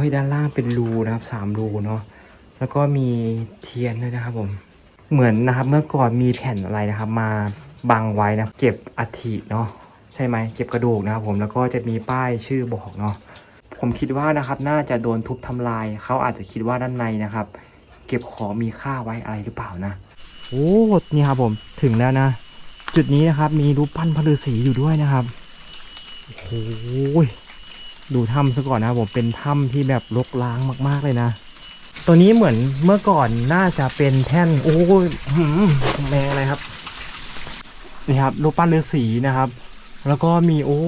ฮ้ยด้านล่างเป็นรูนะครับสามรูเนาะแล้วก็มีเทียนด้วยนะครับผม เหมือนนะครับเมื่อก่อนมีแผ่นอะไรนะครับ มาบังไว้นะเก็บอัฐิเนาะใช่ไหมเก็บกระดูกนะครับผมแล้วก็จะมีป้ายชื่อบอกเนาะผมคิดว่านะครับน่าจะโดนทุบทำลาย เขาอาจจะคิดว่าด้านในนะครับ เก็บของมีค่าไว้อะไรหรือเปล่านะโอ้นี่ครับผมถึงแล้วนะ จุดนี้นะครับมีรูปปั้นพระฤาษีอยู่ด้วยนะครับโอ้โห ดูถ้ำซะก่อนนะผมเป็นถ้ำที่แบบรกร้างมากๆเลยนะ ตัวนี้เหมือนเมื่อก่อนน่าจะเป็นแท่น โอ้ยแมงอะไรครับนี่ครับรูปปั้นฤาษีนะครับ แล้วก็มีโอ้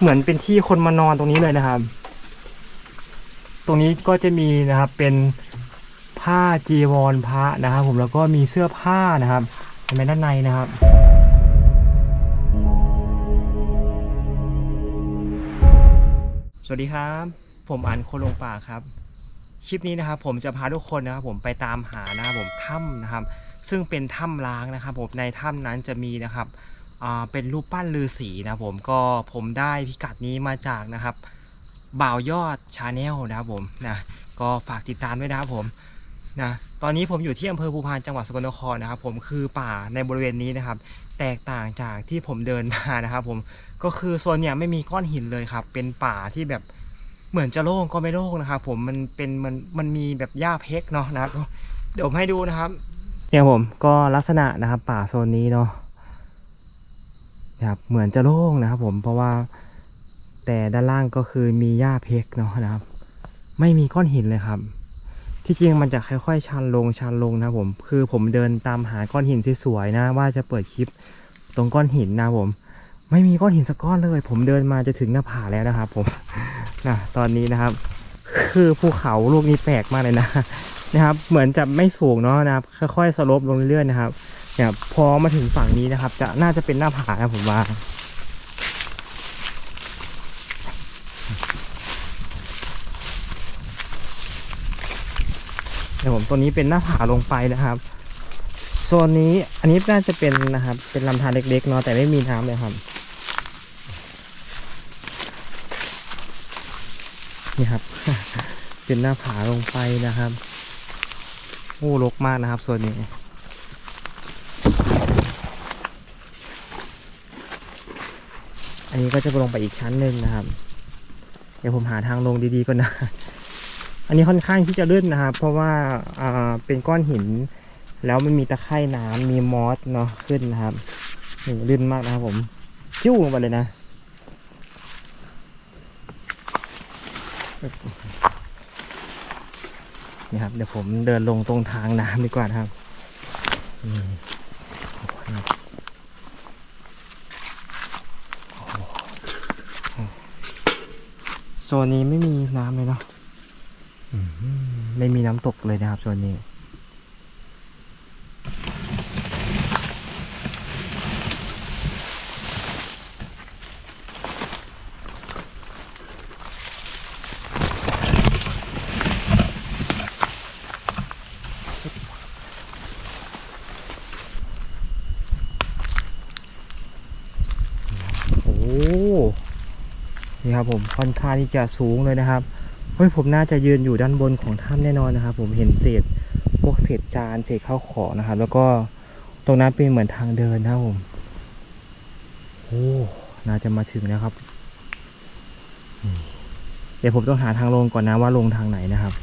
เหมือนเป็นที่คนมานอนตรงนี้เลยนะครับ ตรงนี้ก็จะมีนะครับเป็นผ้าจีวรพระนะครับ ผมแล้วก็มีเสื้อผ้านะครับเห็นไหมด้านในนะครับ สวัสดีครับ ผมอันโคลงป่าครับ คลิปนี้นะครับผมจะพาทุกคนนะครับผมไปตามหานะครับผมถ้ำนะครับ ซึ่งเป็นถ้ำล้างนะครับผมในถ้ำนั้นจะมีนะครับเป็นรูปปั้นฤาษีนะครับผมก็ผมได้พิกัดนี้มาจากนะครับบ่าวยอดชาแนลนะครับผมนะก็ฝากติดตามด้วยนะครับผมนะตอนนี้ผมอยู่ที่อำเภอภูพานจังหวัดสกลนครนะครับ ผมคือป่าในบริเวณนี้นะครับ แตกต่างจากที่ผมเดินมานะครับ ผม ก็คือโซนเนี่ยไม่มีก้อนหินเลยครับ เป็นป่าที่แบบเหมือนจะโล่งก็ไม่โล่งนะครับผมมันเป็นมันมันมีแบบหญ้าเพกเนาะนะครับ เดี๋ยวผมให้ดูนะครับ เนี่ยผมก็ลักษณะนะครับ ป่าโซนนี้เนาะนะครับเหมือนจะโล่งนะครับ ผมเพราะว่าแต่ด้านล่างก็คือมีหญ้าเพกเนาะนะครับ ไม่มีก้อนหินเลยครับ ที่จริงมันจะค่อยๆ ชันลงชันลงนะผม คือผมเดินตามหาก้อนหินสวยๆนะ ว่าจะเปิดคลิปตรงก้อนหินนะผม ไม่มีก้อนหินสักก้อนเลย ผมเดินมาจะถึงหน้าผาแล้วนะครับผมนะตอนนี้นะครับ คือภูเขาลูกนี้แปลกมากเลยนะนะครับ เหมือนจะไม่สูงเนาะนะครับ ค่อยๆสลปลงเรื่อยๆนะครับเนี่ยพอมาถึงฝั่งนี้นะครับ จะน่าจะเป็นหน้าผานะผมว่าเดี๋ยวผมตัวนี้เป็นหน้าผาลงไปนะครับโซนนี้อันนี้น่าจะเป็นนะครับ เป็นลำธารเล็กๆเนาะแต่ไม่มีน้ำเลยครับ นี่ครับ เป็นหน้าผาลงไปนะครับโอ้รกมากนะครับโซนนี้อันนี้ก็จะลงไปอีกชั้นหนึ่งนะครับ เดี๋ยวผมหาทางลงดีๆก่อนนะ อันนี้ค่อนข้างที่จะลื่นนะครับ เพราะว่าอ่าเป็นก้อนหิน แล้วมันมีตะไคร่น้ำมีมอสเนาะขึ้นนะครับนี่ลื่นมากนะครับผม จิ้วลงไปเลยนะ นี่ครับ เดี๋ยวผมเดินลงตรงทางน้ำดีกว่าครับโซนนี้ไม่มีน้ำเลยเนาะไม่มีน้ำตกเลยนะครับโซนนี้ โอ้ ครับ ผมค่อนข้างที่จะสูงเลยนะครับเฮ้ยผมน่าจะยืนอยู่ด้านบนของถ้ำแน่นอนนะครับ ผมเห็นเศษพวกเศษจานเศษข้าวของนะครับ แล้วก็ตรงนั้นเป็นเหมือนทางเดินนะครับผมโอ้น่าจะมาถึงแล้วครับ เดี๋ยวผมต้องหาทางลงก่อนนะว่าลงทางไหนนะครับ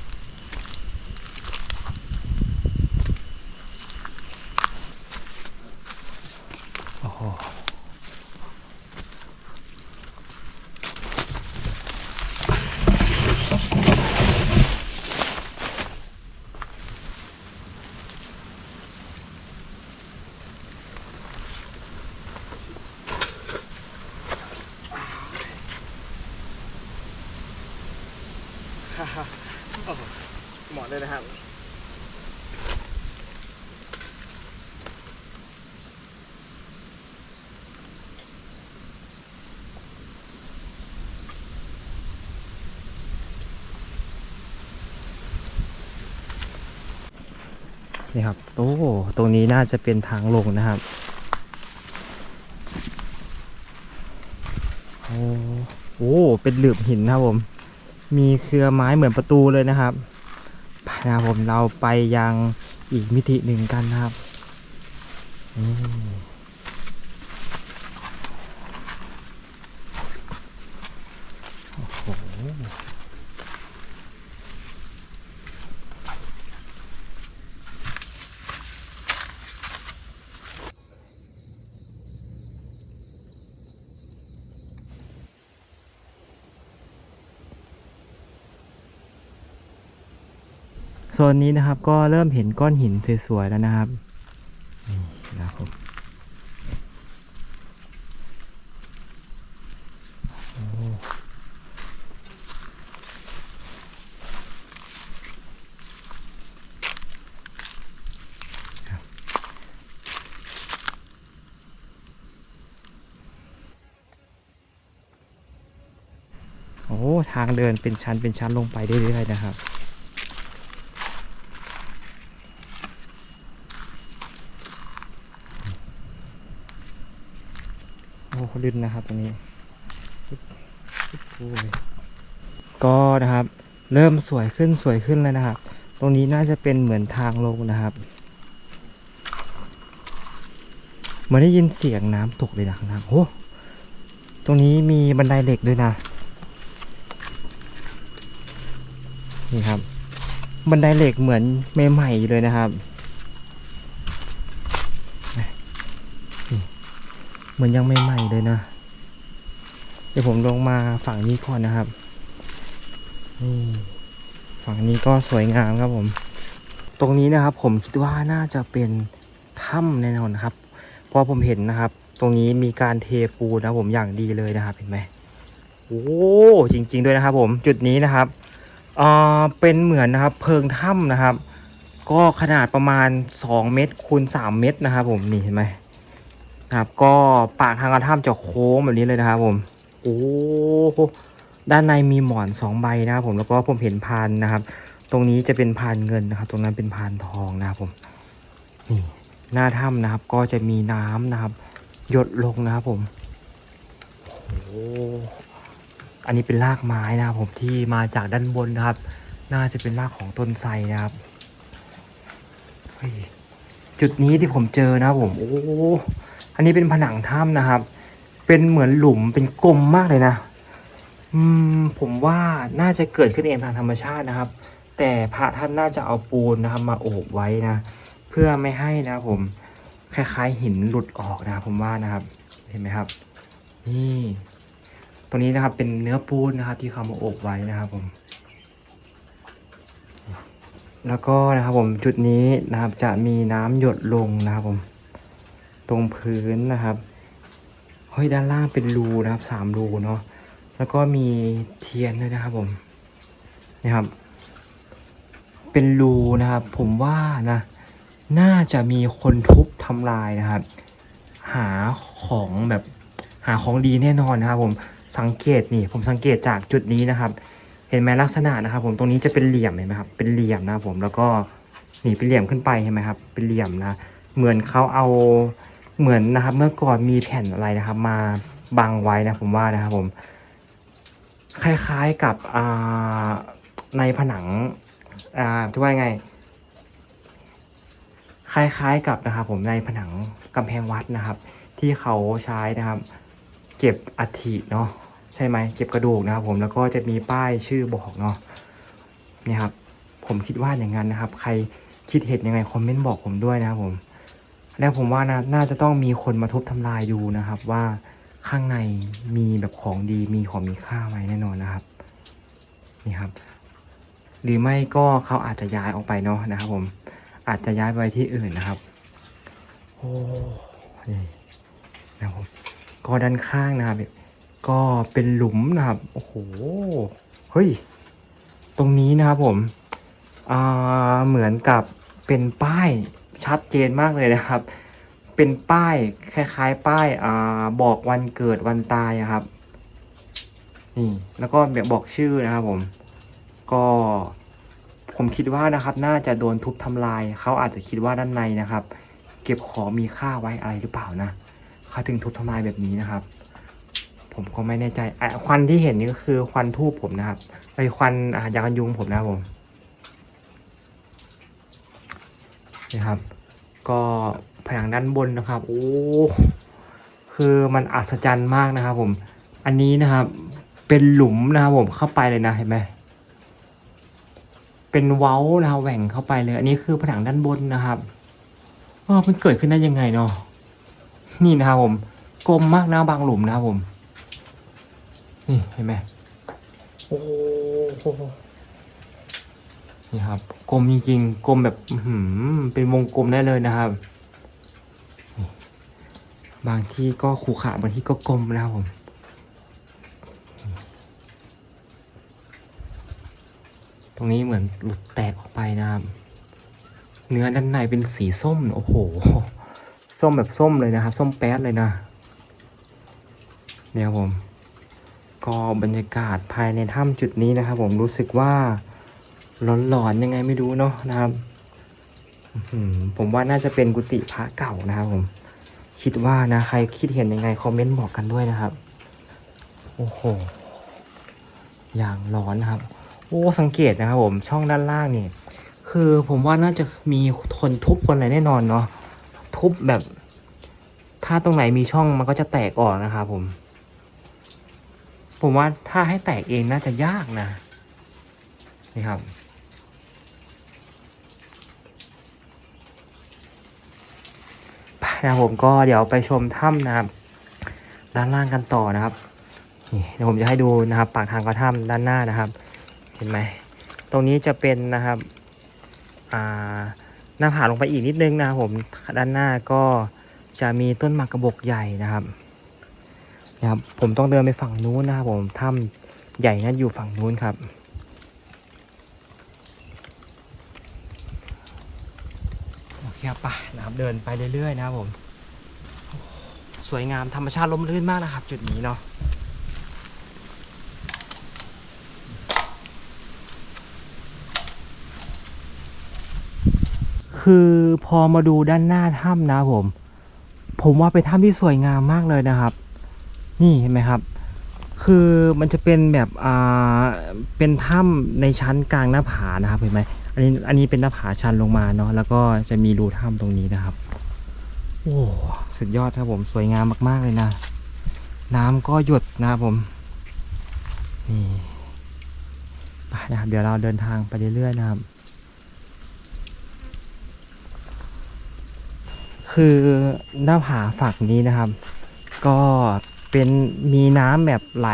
โอ้โห เหมาะเลยนะครับ นี่ครับ โอ้ ตรงนี้น่าจะเป็นทางลงนะครับ โอ้โอ้เป็นหลืบหินนะครับผม มีเครือไม้เหมือนประตูเลยนะครับไปนะครับผมเราไปยังอีกมิติหนึ่งกันนะครับโอ้โห โซนนี้นะครับก็เริ่มเห็นก้อนหินสวยๆแล้วนะครับนี่นะครับผมโอ้ครับโอ้ทางเดินเป็นชั้นเป็นชั้นลงไปเรื่อยๆนะครับ โอ้ลื่นนะครับตรงนี้ปุ้ยก็นะครับ เริ่มสวยขึ้นสวยขึ้นแล้วนะครับ ตรงนี้น่าจะเป็นเหมือนทางลงนะครับเหมือนได้ยินเสียงน้ำตกเลยนะข้างล่างโอ้ตรงนี้มีบันไดเหล็กด้วยนะ นี่ครับ บันไดเหล็กเหมือนใหม่ๆเลยนะครับ เหมือนยังใหม่ๆเลยนะ เดี๋ยวผมลงมาฝั่งนี้ก่อนนะครับนี่ฝั่งนี้ก็สวยงามครับผม ตรงนี้นะครับ ผมคิดว่าน่าจะเป็นถ้ำแน่นอนครับ เพราะผมเห็นนะครับ ตรงนี้มีการเทปูนนะผมอย่างดีเลยนะครับ เห็นไหมโอ้จริง ๆ ด้วยนะครับ ผมจุดนี้นะครับเออเป็นเหมือนนะครับ เพิงถ้ำนะครับ ก็ขนาดประมาณ 2 เมตรคูณ3เมตรนะครับ ผมนี่เห็นไหม นะครับ ก็ปากทางกระถ้ำจะโค้งแบบนี้เลยนะครับผมโอ้โหด้านในมีหมอนสองใบนะครับผมแล้วก็ผมเห็นพานนะครับ ตรงนี้จะเป็นพานเงินนะครับ ตรงนั้นเป็นพานทองนะครับผมนี่หน้าถ้ำนะครับ ก็จะมีน้ำนะครับ หยดลงนะครับผมโอ้โหอันนี้เป็นรากไม้นะครับผมที่มาจากด้านบนนะครับ น่าจะเป็นรากของต้นไทรนะครับเฮ้ยจุดนี้ที่ผมเจอนะครับผมโอ้ อันนี้เป็นผนังถ้ำนะครับ เป็นเหมือนหลุมเป็นกลมมากเลยนะอืมผมว่าน่าจะเกิดขึ้นเองทางธรรมชาตินะครับ แต่พระท่านน่าจะเอาปูนนะครับ มาโอบไว้นะ เพื่อไม่ให้นะผมคล้ายๆหินหลุดออกนะผมว่านะครับ เห็นไหมครับ นี่ตรงนี้นะครับเป็นเนื้อปูนนะครับ ที่เขามาโอบไว้นะครับผม แล้วก็นะครับผมจุดนี้นะครับจะมีน้ำหยดลงนะครับผม ตรงพื้นนะครับเฮ้ยด้านล่างเป็นรูนะครับสามรูเนาะแล้วก็มีเทียนด้วยนะครับผมนี่ครับ เป็นรูนะครับ ผมว่านะน่าจะมีคนทุบทำลายนะครับ หาของแบบหาของดีแน่นอนนะครับ ผมสังเกตนี่ ผมสังเกตจากจุดนี้นะครับ เห็นไหมลักษณะนะครับ ผมตรงนี้จะเป็นเหลี่ยมเห็นไหมครับ เป็นเหลี่ยมนะครับผมแล้วก็นี่เป็นเหลี่ยมขึ้นไปเห็นไหมครับ เป็นเหลี่ยมนะ เหมือนเขาเอา เหมือนนะครับ เมื่อก่อนมีแผ่นอะไรนะครับ มาบังไว้นะผมว่านะครับผม คล้ายๆกับในผนังอ่าที่ว่าไง คล้ายๆกับนะครับ ผมในผนังกำแพงวัดนะครับ ที่เขาใช้นะครับ เก็บอัฐิเนาะใช่ไหมเก็บกระดูกนะครับ ผมแล้วก็จะมีป้ายชื่อบอกเนาะนี่ครับ ผมคิดว่าอย่างนั้นนะครับ ใครคิดเห็นยังไงคอมเมนต์บอกผมด้วยนะครับผม แล้วผมว่านะน่าจะต้องมีคนมาทุบทำลายดูนะครับ ว่าข้างในมีแบบของดีมีของมีค่าไหมแน่นอนนะครับนี่ครับ หรือไม่ก็เขาอาจจะย้ายออกไปเนาะนะครับ ผมอาจจะย้ายไปที่อื่นนะครับโอ้นี่นะครับผมก็ด้านข้างนะครับก็เป็นหลุมนะครับโอ้โหเฮ้ยตรงนี้นะครับผมอ่าเหมือนกับเป็นป้าย ชัดเจนมากเลยนะครับ เป็นป้ายคล้ายๆ ป้ายอ่าบอกวันเกิดวันตายอะครับ นี่แล้วก็แบบบอกชื่อนะครับผม ก็ผมคิดว่านะครับ น่าจะโดนทุบทำลาย เขาอาจจะคิดว่าด้านในนะครับ เก็บของมีค่าไว้อะไรหรือเปล่านะเขาถึงทุบทำลายแบบนี้นะครับ ผมก็ไม่แน่ใจอะควันที่เห็นนี่ก็คือควันทูบผมนะครับไอควันอ่ายากันยุงผมนะครับผม นี่ครับ ก็ผนังด้านบนนะครับ โอ้คือมันอัศจรรย์มากนะครับ ผม อันนี้นะครับเป็นหลุมนะครับผมเข้าไปเลยนะเห็นไหมเป็นเว้านะครับแหว่งเข้าไปเลย อันนี้คือผนังด้านบนนะครับเออมันเกิดขึ้นได้ยังไงเนาะนี่นะครับผมกลมมากนะบางหลุมนะครับผม นี่เห็นไหมโอ้โห นี่ครับกลมจริงๆกลมแบบหือเป็นวงกลมได้เลยนะครับ บางที่ก็ขูขระบางที่ก็กลมนะครับผมตรงนี้เหมือนหลุดแตกออกไปนะครับ เนื้อด้านในเป็นสีส้มโอ้โห ส้มแบบส้มเลยนะครับ ส้มแป๊ดเลยนะ เนี่ยครับผม ก็บรรยากาศภายในถ้ำจุดนี้นะครับ ผมรู้สึกว่า หลอนๆยังไงไม่รู้เนาะนะครับผมว่าน่าจะเป็นกุฏิพระเก่านะครับผม คิดว่านะใครคิดเห็นยังไงคอมเมนต์บอกกันด้วยนะครับ โอ้โห อย่างร้อนนะครับ โอ้สังเกตนะครับผมช่องด้านล่างนี่คือผมว่าน่าจะมีคนทุบคนอะไรแน่นอนเนาะทุบแบบ ถ้าตรงไหนมีช่องมันก็จะแตกออกนะครับผม ผมว่าถ้าให้แตกเองน่าจะยากนะนี่ครับ ไป นะครับผมก็เดี๋ยวไปชมถ้ำนะครับด้านล่างกันต่อนะครับนี่เดี๋ยวผมจะให้ดูนะครับ ปากทางเข้าถ้ำด้านหน้านะครับ เห็นไหมตรงนี้จะเป็นนะครับอ่าหน้าผาลงไปอีกนิดนึงนะครับผมด้านหน้าก็จะมีต้นหมากกระบอกใหญ่นะครับนะครับ ผมต้องเดินไปฝั่งนู้นนะครับผมถ้ำใหญ่นั้นอยู่ฝั่งนู้นครับ ครับไปนะครับเดินไปเรื่อยๆนะครับผมสวยงามธรรมชาติร่มรื่นมากนะครับ จุดนี้เนาะคือพอมาดูด้านหน้าถ้ำนะผม ผมว่าเป็นถ้ำที่สวยงามมากเลยนะครับ นี่เห็นไหมครับ คือมันจะเป็นแบบอ่าเป็นถ้ำในชั้นกลางหน้าผานะครับเห็นไหม อันนี้อันนี้เป็นหน้าผาชันลงมาเนาะแล้วก็จะมีรูถ้ำตรงนี้นะครับ โอ้สุดยอดครับผมสวยงามมาก ๆ เลยนะ น้ำก็หยดนะครับผม นี่ไปนะครับเดี๋ยวเราเดินทางไปเรื่อย ๆ นะครับ คือหน้าผาฝักนี้นะครับ ก็เป็นมีน้ำแบบไหล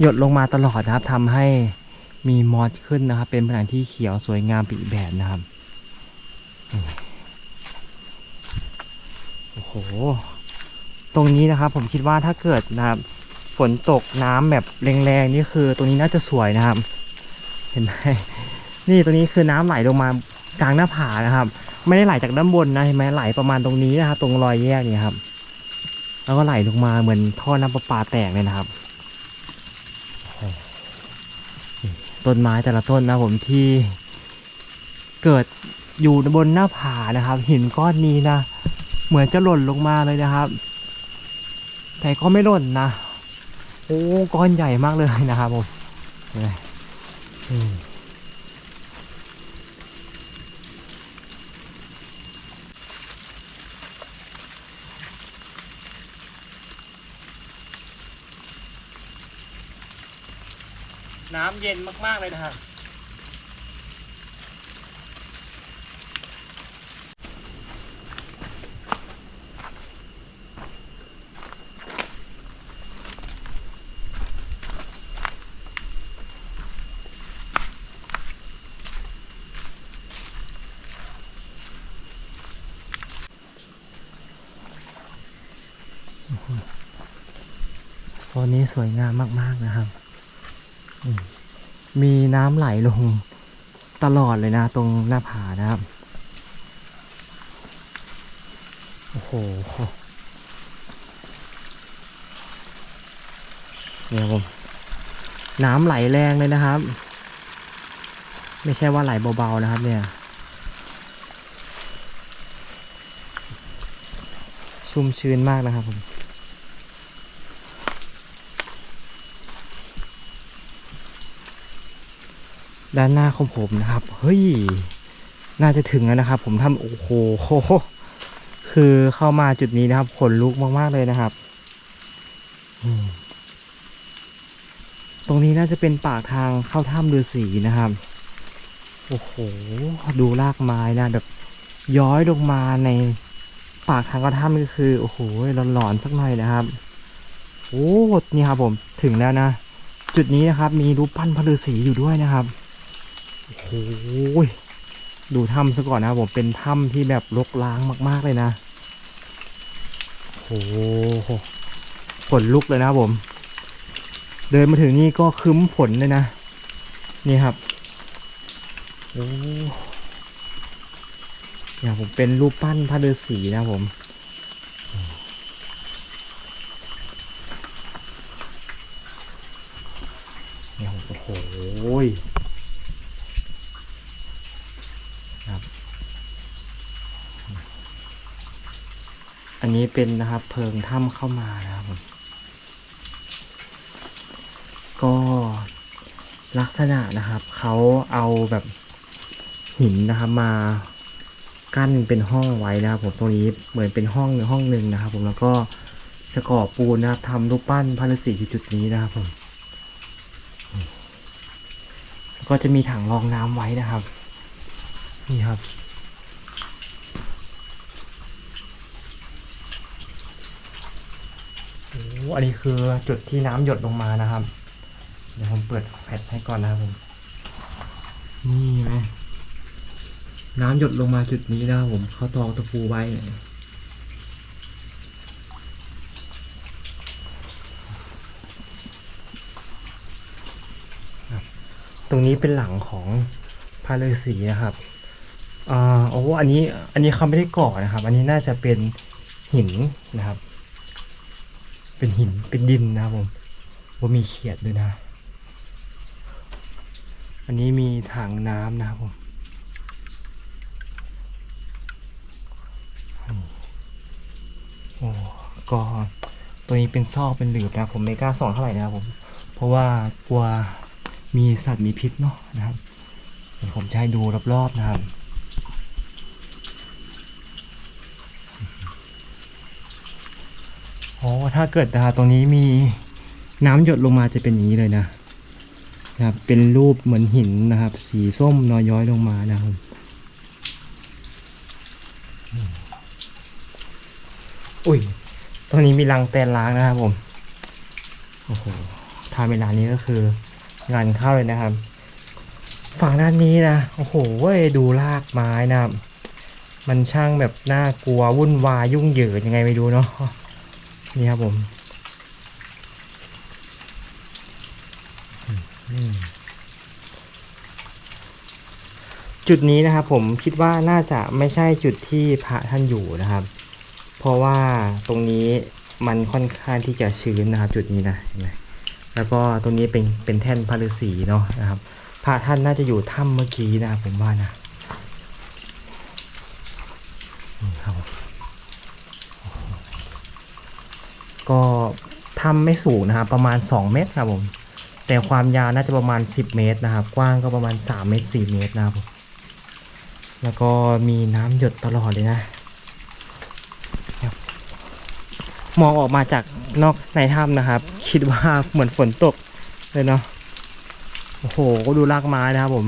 หยดลงมาตลอดนะครับทำให้ มีมอสขึ้นนะครับ เป็นผนังที่เขียวสวยงามปีแบบนะครับ โอ้โห ตรงนี้นะครับ ผมคิดว่าถ้าเกิดนะครับ ฝนตกน้ำแบบแรงๆนี่คือ ตรงนี้น่าจะสวยนะครับ เห็นไหมนี่ตรงนี้คือน้ำไหลลงมากลางหน้าผานะครับ ไม่ได้ไหลจากด้านบนนะเห็นไหมไหลประมาณตรงนี้นะครับ ตรงรอยแยกนี่ครับ แล้วก็ไหลลงมาเหมือนท่อน้ำประปาแตกเลยนะครับโอ้โหนี่ ต้นไม้แต่ละต้นนะผมที่เกิดอยู่บนหน้าผานะครับ หินก้อนนี้นะ เหมือนจะหล่นลงมาเลยนะครับ แต่ก็ไม่หล่นนะ โอ้ก้อนใหญ่มากเลยนะครับผมเห็นไหมอืม น้ำเย็นมากๆเลยนะครับโซนนี้สวยงามมาก ๆ นะครับ มีน้ำไหลลงตลอดเลยนะ ตรงหน้าผานะครับ โอ้โห เนี่ยผม น้ำไหลแรงเลยนะครับ ไม่ใช่ว่าไหลเบาๆนะครับ เนี่ย ชุ่มชื้นมากนะครับผม ด้านหน้าของผมนะครับ เฮ้ย น่าจะถึงแล้วนะครับ ผมทำโอ้โห คือเข้ามาจุดนี้นะครับขนลุกมากๆเลยนะครับตรงนี้น่าจะเป็นปากทางเข้าถ้ำฤาษีนะครับ โอ้โห ดูรากไม้นะแบบย้อยลงมาในปากทางเข้าถ้ำก็คือ โอ้โหหลอนๆสักหน่อยนะครับ โอ้นี่ครับผมถึงแล้วนะ จุดนี้นะครับ มีรูปปั้นพระฤาษีอยู่ด้วยนะครับ โอ้โหดูถ้ำซะก่อนนะครับผมเป็นถ้ำที่แบบรกร้างมาก ๆ เลยนะโอ้โหฝนลุกเลยนะครับผม เดินมาถึงนี่ก็คึ้มฝนเลยนะ นี่ครับโอ้เนี่ยผมเป็นรูปปั้นพระฤาษีนะผม เนี่ยโอ้โหครับ อันนี้เป็นนะครับเพิงถ้ำเข้ามานะครับผมก็ลักษณะนะครับเขาเอาแบบหินนะครับมากั้นเป็นห้องไว้นะครับ ผมตรงนี้เหมือนเป็นห้องห้องหนึ่งนะครับ ผมแล้วก็จะก่อปูนนะครับทำรูปปั้นพระฤาษีที่จุดนี้นะครับผมก็จะมีถังรองน้ำไว้นะครับ นี่ครับ โอ้อันนี้คือจุดที่น้ำหยดลงมานะครับ เดี๋ยวผมเปิดแพทให้ก่อนนะครับผม นี่ไหมน้ำหยดลงมาจุดนี้นะครับผมเขาตอกตะปูไว้ตรงนี้เป็นหลังของพระฤาษีนะครับอ่าโอ้อันนี้ อันนี้เขาไม่ได้ก่อนะครับ อันนี้น่าจะเป็นหินนะครับ เป็นหินเป็นดินนะครับผมว่ามีเขียดด้วยนะ อันนี้มีถังน้ำนะครับผมโอ้ก็ตัวนี้เป็นซอกเป็นหลืบนะผมไม่กล้าส่องเท่าไหร่นะครับผม เพราะว่ากลัวมีสัตว์มีพิษเนาะนะครับเดี๋ยวผมจะให้ดูรอบๆนะครับ อ๋อถ้าเกิดนะตรงนี้มีน้ำหยดลงมาจะเป็นอย่างนี้เลยนะนะครับเป็นรูปเหมือนหินนะครับ สีส้มนอยย้อยลงมานะครับอืมอุ้ยตรงนี้มีรังแตนล้างนะครับผมโอ้โหทำเวลานี้ก็คืองานเข้าเลยนะครับ ฝั่งด้านนี้นะโอ้โหดูรากไม้นะมันช่างแบบน่ากลัววุ่นวายยุ่งเหยิงยังไงไม่รู้เนาะ นี่ครับผมจุดนี้นะครับผมคิดว่าน่าจะไม่ใช่จุดที่พระท่านอยู่นะครับ เพราะว่าตรงนี้มันค่อนข้างที่จะชื้นนะครับ จุดนี้นะเห็นไหมแล้วก็ตรงนี้เป็นเป็นแท่นพระฤาษีเนาะนะครับพระท่านน่าจะอยู่ถ้ำเมื่อกี้นะครับผมว่านะนี่ครับผม ก็ ทำไม่สูงนะครับ ประมาณ 2 เมตรครับผม แต่ความยาวน่าจะประมาณ 10 เมตรนะครับ กว้างก็ประมาณ 3 เมตร 4 เมตรนะครับผมแล้วก็มีน้ำหยดตลอดเลยนะ มองออกมาจากนอกในถ้ำนะครับ คิดว่าเหมือนฝนตกเลยเนาะ โอ้โหก็ดูรากไม้นะครับผม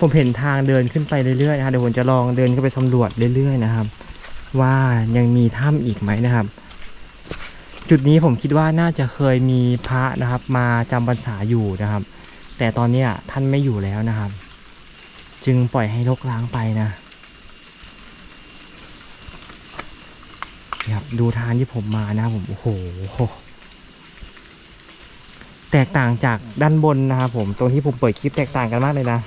ผมเห็นทางเดินขึ้นไปเรื่อยๆนะครับเดี๋ยวผมจะลองเดินเข้าไปสำรวจเรื่อยๆนะครับ ว่ายังมีถ้ำอีกไหมนะครับ จุดนี้ผมคิดว่าน่าจะเคยมีพระนะครับ มาจำพรรษาอยู่นะครับ แต่ตอนนี้ท่านไม่อยู่แล้วนะครับ จึงปล่อยให้รกร้างไปนะครับดูทางที่ผมมานะครับผมโอ้โหแตกต่างจากด้านบนนะครับผมตรงที่ผมเปิดคลิปแตกต่างกันมากเลยนะ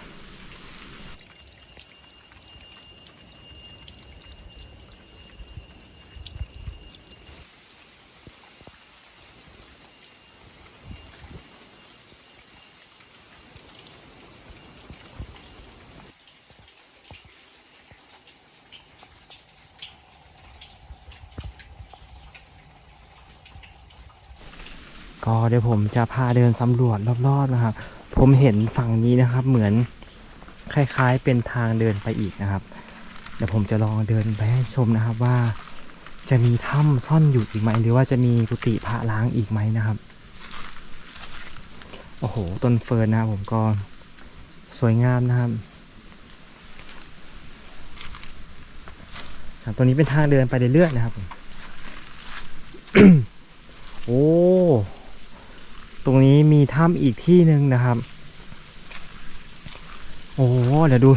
ก็ เดี๋ยวผมจะพาเดินสำรวจรอบๆนะครับ ผมเห็นฝั่งนี้นะครับ เหมือนคล้ายๆเป็นทางเดินไปอีกนะครับ เดี๋ยวผมจะลองเดินไปให้ชมนะครับว่า จะมีถ้ำซ่อนอยู่อีกไหม หรือว่าจะมีกุฏิพระล้างอีกไหมนะครับ โอ้โห ต้นเฟิร์นนะครับผมก็สวยงามนะครับครับตัวนี้เป็นทางเดินไปเรื่อยๆนะครับผมโอ้ ตรงนี้มีถ้ำอีกที่หนึ่งนะครับ โอ้เดี๋ยวดู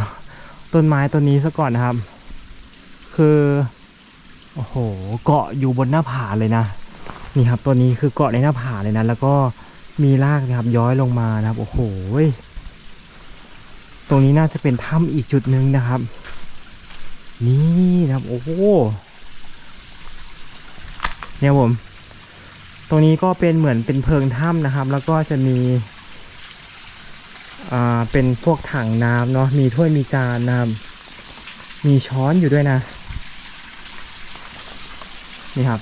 ต้นไม้ต้นนี้ซะก่อนนะครับ คือ โอ้โห เกาะอยู่บนหน้าผาเลยนะ นี่ครับตัวนี้คือเกาะในหน้าผาเลยนะ แล้วก็มีรากนะครับ ย้อยลงมานะครับ โอ้โห ตรงนี้น่าจะเป็นถ้ำอีกจุดหนึ่งนะครับ นี่นะครับ โอ้โหเนี่ยผม ตรงนี้ก็เป็นเหมือนเป็นเพิงถ้ำนะครับ แล้วก็จะมีอ่าเป็นพวกถังน้ำเนาะมีถ้วยมีจานนะครับมีช้อนอยู่ด้วยนะ นี่ครับ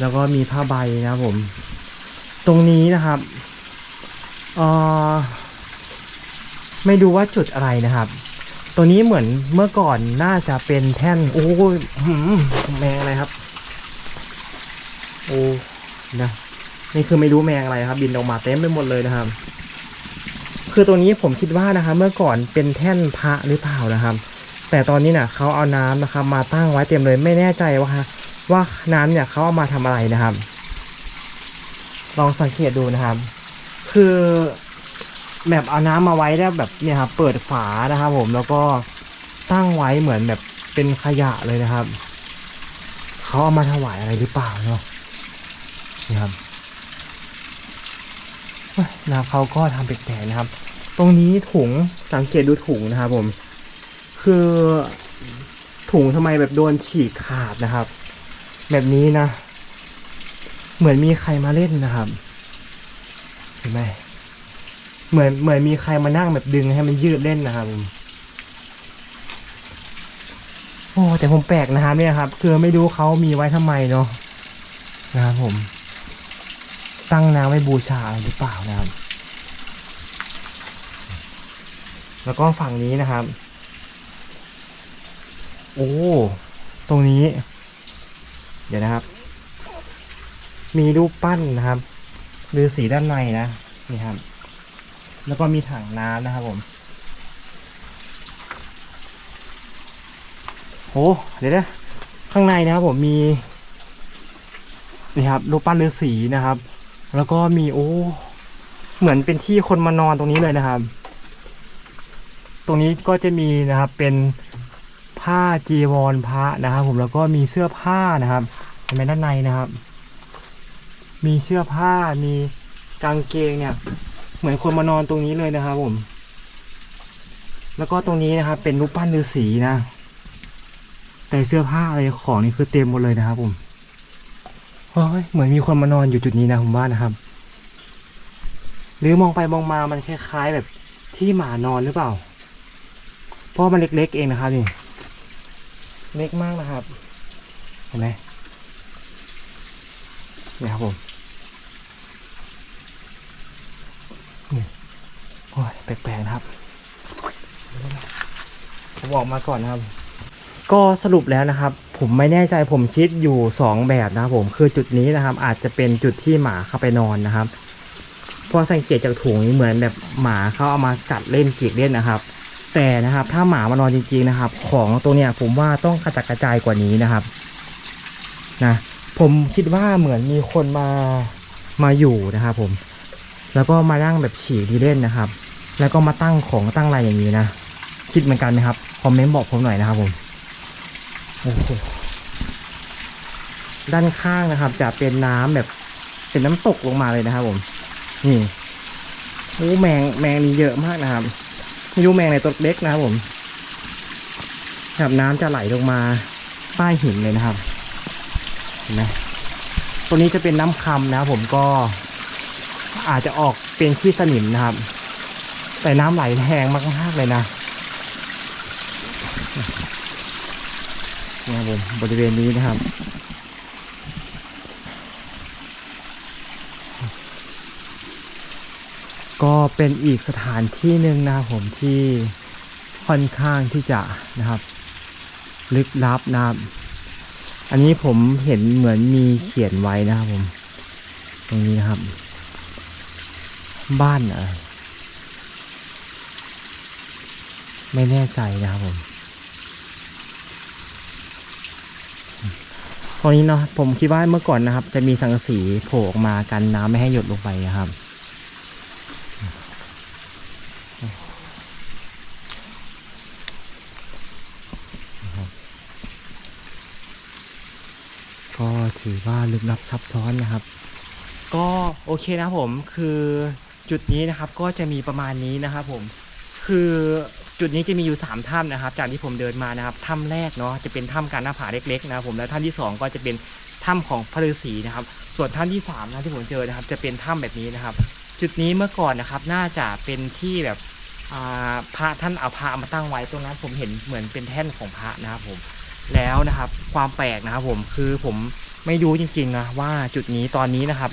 แล้วก็มีผ้าใบนะผม ตรงนี้นะครับเอ่อไม่ดูว่าจุดอะไรนะครับ ตัวนี้เหมือนเมื่อก่อนน่าจะเป็นแท่น โอ้ยแมงอะไรครับ โอ้นะนี่คือไม่รู้แมงอะไรครับ บินออกมาเต็มไปหมดเลยนะครับ คือตัวนี้ผมคิดว่านะครับ เมื่อก่อนเป็นแท่นพระหรือเปล่านะครับ แต่ตอนนี้เนี่ยเขาเอาน้ำนะครับมาตั้งไว้เต็มเลยไม่แน่ใจว่าว่าน้ำเนี่ยเขาเอามาทำอะไรนะครับ ลองสังเกตดูนะครับ คือแบบเอาน้ำมาไว้แล้วแบบเนี่ยครับเปิดฝานะครับ ผมแล้วก็ตั้งไว้เหมือนแบบเป็นขยะเลยนะครับเขาเอามาถวายอะไรหรือเปล่าเนาะ นี่ครับน้ำเขาก็ทำแปลกๆนะครับ ตรงนี้ถุงสังเกตดูถุงนะครับผม คือถุงทำไมแบบโดนฉีกขาดนะครับ แบบนี้นะ เหมือนมีใครมาเล่นนะครับ เห็นไหมเหมือนเหมือนมีใครมานั่งแบบดึงให้มันยืดเล่นนะครับผมโอ้แต่ผมแปลกนะครับเนี่ยครับ คือไม่รู้เขามีไว้ทำไมเนาะนะครับผม ตั้งน้ำไว้บูชาอะไรหรือเปล่านะครับ แล้วก็ฝั่งนี้นะครับ โอ้ ตรงนี้ เดี๋ยวนะครับ มีรูปปั้นนะครับฤาษีด้านในนะนี่ครับ แล้วก็มีถังน้ำนะครับผมโอ้เดี๋ยวนะข้างในนะครับผมมีนี่ครับรูปปั้นฤาษีนะครับ แล้วก็มีโอ้ เหมือนเป็นที่คนมานอนตรงนี้เลยนะครับ ตรงนี้ก็จะมีนะครับ เป็นผ้าจีวรพระนะครับ ผมแล้วก็มีเสื้อผ้านะครับเห็นไหมด้านในนะครับ มีเสื้อผ้ามีกางเกงเนี่ย เหมือนคนมานอนตรงนี้เลยนะครับ ผม แล้วก็ตรงนี้นะครับ เป็นรูปปั้นฤาษีนะ แต่เสื้อผ้าอะไรของนี่คือเต็มหมดเลยนะครับผม เฮ้ยเหมือนมีคนมานอนอยู่จุดนี้นะผมว่านะครับ หรือมองไปมองมามันคล้ายๆแบบที่หมานอนหรือเปล่า เพราะมันเล็กๆเองนะครับนี่เล็กมากนะครับ เห็นไหมนี่ครับผมนี่โอ้ยแปลกๆนะครับผมออกมาก่อนนะครับ ก็สรุปแล้วนะครับ ผมไม่แน่ใจผมคิดอยู่สองแบบนะครับผมคือจุดนี้นะครับ อาจจะเป็นจุดที่หมาเข้าไปนอนนะครับพราะสังเกตจากถุงนี้เหมือนแบบหมาเขาเอามากัดเล่นกีกเล่นนะครับ แต่นะครับถ้าหมามานอนจริงๆนะครับ ของตัวเนี้ยผมว่าต้องกระจัดกระจายกว่านี้นะครับนะผมคิดว่าเหมือนมีคนมามาอยู่นะครับผม แล้วก็มานั่งแบบฉี่ดีเล่นนะครับ แล้วก็มาตั้งของตั้งอะไรอย่างนี้นะคิดเหมือนกันไหมครับคอมเมนต์บอกผมหน่อยนะครับผม ด้านข้างนะครับ จะเป็นน้ำแบบเป็นน้ำตกลงมาเลยนะครับ ผม นี่โอ้แมงแมงนี่เยอะมากนะครับไม่รู้แมงในตัวเล็กนะครับผมครับน้ำจะไหลลงมาใต้หินเลยนะครับเห็นไหมตัวนี้จะเป็นน้ำคำนะครับผมก็อาจจะออกเป็นขี้สนิมนะครับ แต่น้ำไหลแรงมากๆเลยนะ นะครับผมบริเวณนี้นะครับ ก็เป็นอีกสถานที่หนึ่งนะครับผมที่ค่อนข้างที่จะนะครับ ลึกลับนะครับ อันนี้ผมเห็นเหมือนมีเขียนไว้นะครับผม ตรงนี้นะครับ บ้านอะไรไม่แน่ใจนะครับผม ตรงนี้เนาะผมคิดว่าเมื่อก่อนนะครับ จะมีสังกะสีโผล่ออกมากันน้ำไม่ให้หยดลงไปนะครับ ก็ถือว่าลึกลับซับซ้อนนะครับ ก็โอเคนะผมคือจุดนี้นะครับก็จะมีประมาณนี้นะครับผมคือ จุดนี้จะมีอยู่ 3 ถ้ำนะครับ จากที่ผมเดินมานะครับถ้ำแรกเนาะจะเป็นถ้ำการหน้าผาเล็กๆนะครับผมแล้วถ้ำที่ 2 ก็จะเป็นถ้ำของพระฤาษีนะครับ ส่วนถ้ำที่3นะที่ผมเจอนะครับ จะเป็นถ้ำแบบนี้นะครับ จุดนี้เมื่อก่อนนะครับ น่าจะเป็นที่แบบพระท่านเอาพระมาตั้งไว้ตรงนั้น ผมเห็นเหมือนเป็นแท่นของพระนะครับผมแล้วนะครับ ความแปลกนะครับผมคือผมไม่รู้จริงๆนะว่าจุดนี้ตอนนี้นะครับ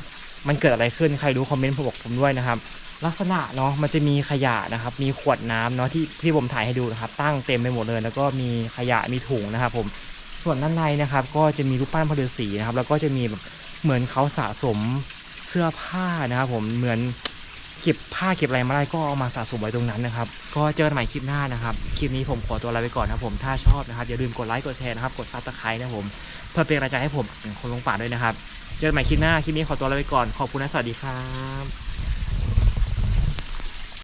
มันเกิดอะไรขึ้นใครรู้คอมเมนต์ผมบอกผมด้วยนะครับ ลักษณะเนาะมันจะมีขยะนะครับ มีขวดน้ำเนาะที่ที่ผมถ่ายให้ดูนะครับ ตั้งเต็มไปหมดเลย แล้วก็มีขยะมีถุงนะครับ ผมส่วนด้านในนะครับ ก็จะมีรูปปั้นพระฤาษีนะครับ แล้วก็จะมีแบบเหมือนเขาสะสมเสื้อผ้านะครับ ผมเหมือนเก็บผ้าเก็บอะไรมาได้ก็เอามาสะสมไว้ตรงนั้นนะครับ ก็เจอกันใหม่คลิปหน้านะครับ คลิปนี้ผมขอตัวลาไปก่อนนะครับผมถ้าชอบนะครับอย่าลืมกดไลค์กดแชร์นะครับกดซับสไครต์นะครับผมเพื่อเป็นกำลังใจให้ผมคนลงป่าด้วยนะครับ เจอกันใหม่คลิปหน้าคลิปนี้ขอตัวลาไปก่อนขอบคุณนะสวัสดีครับ